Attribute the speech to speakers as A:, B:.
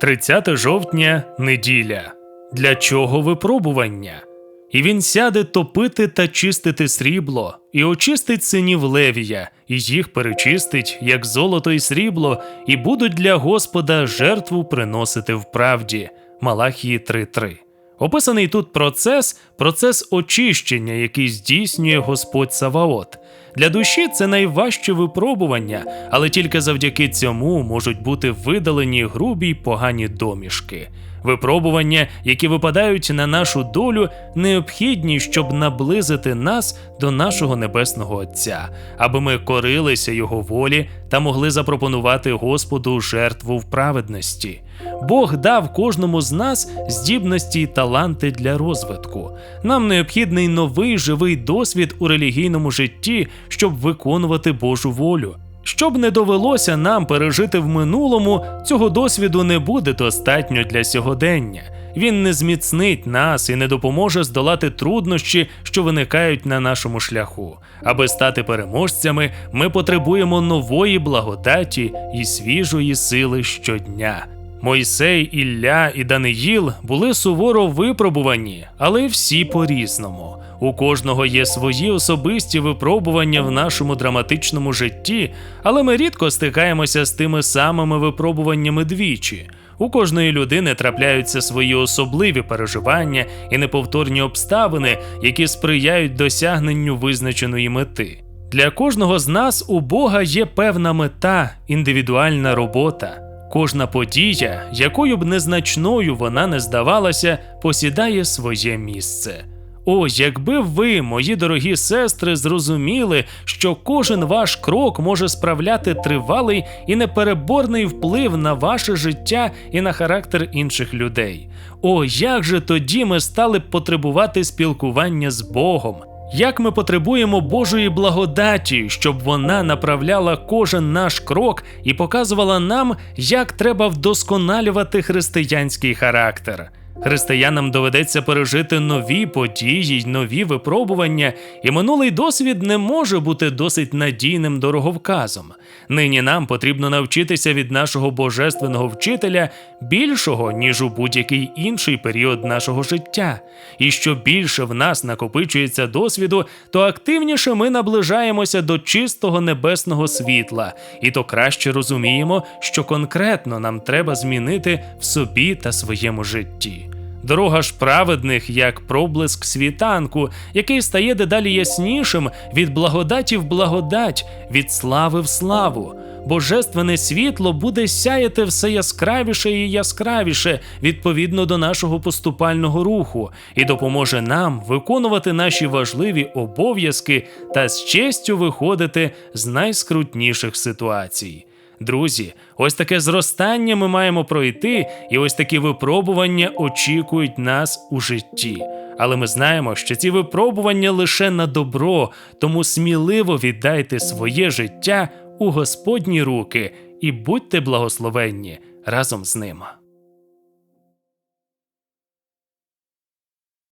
A: 30 жовтня неділя. Для чого випробування? І він сяде топити та чистити срібло, і очистить синів Левія, і їх перечистить, як золото і срібло, і будуть для Господа жертву приносити в правді. Малахії 3.3. Описаний тут процес процес очищення, який здійснює Господь Саваот. Для душі це найважче випробування, але тільки завдяки цьому можуть бути видалені грубі й погані домішки. Випробування, які випадають на нашу долю, необхідні, щоб наблизити нас до нашого небесного Отця, аби ми корилися Його волі та могли запропонувати Господу жертву в праведності. Бог дав кожному з нас здібності й таланти для розвитку. Нам необхідний новий живий досвід у релігійному житті, щоб виконувати Божу волю. Щоб не довелося нам пережити в минулому, цього досвіду не буде достатньо для сьогодення. Він не зміцнить нас і не допоможе здолати труднощі, що виникають на нашому шляху. Аби стати переможцями, ми потребуємо нової благодаті і свіжої сили щодня. Мойсей, Ілля і Даниїл були суворо випробувані, але всі по-різному. У кожного є свої особисті випробування в нашому драматичному житті, але ми рідко стикаємося з тими самими випробуваннями двічі. У кожної людини трапляються свої особливі переживання і неповторні обставини, які сприяють досягненню визначеної мети. Для кожного з нас у Бога є певна мета, індивідуальна робота. Кожна подія, якою б незначною вона не здавалася, посідає своє місце. О, якби ви, мої дорогі сестри, зрозуміли, що кожен ваш крок може справляти тривалий і непереборний вплив на ваше життя і на характер інших людей. О, як же тоді ми стали б потребувати спілкування з Богом? Як ми потребуємо Божої благодаті, щоб вона направляла кожен наш крок і показувала нам, як треба вдосконалювати християнський характер. Християнам доведеться пережити нові події нові випробування, і минулий досвід не може бути досить надійним дороговказом. Нині нам потрібно навчитися від нашого божественного вчителя більшого, ніж у будь-який інший період нашого життя. І що більше в нас накопичується досвіду, то активніше ми наближаємося до чистого небесного світла, і то краще розуміємо, що конкретно нам треба змінити в собі та своєму житті. Дорога ж праведних, як проблиск світанку, який стає дедалі яснішим від благодаті в благодать, від слави в славу. Божественне світло буде сяяти все яскравіше і яскравіше відповідно до нашого поступального руху, і допоможе нам виконувати наші важливі обов'язки та з честю виходити з найскрутніших ситуацій. Друзі, ось таке зростання ми маємо пройти, і ось такі випробування очікують нас у житті. Але ми знаємо, що ці випробування лише на добро, тому сміливо віддайте своє життя у Господні руки і будьте благословенні разом з ним.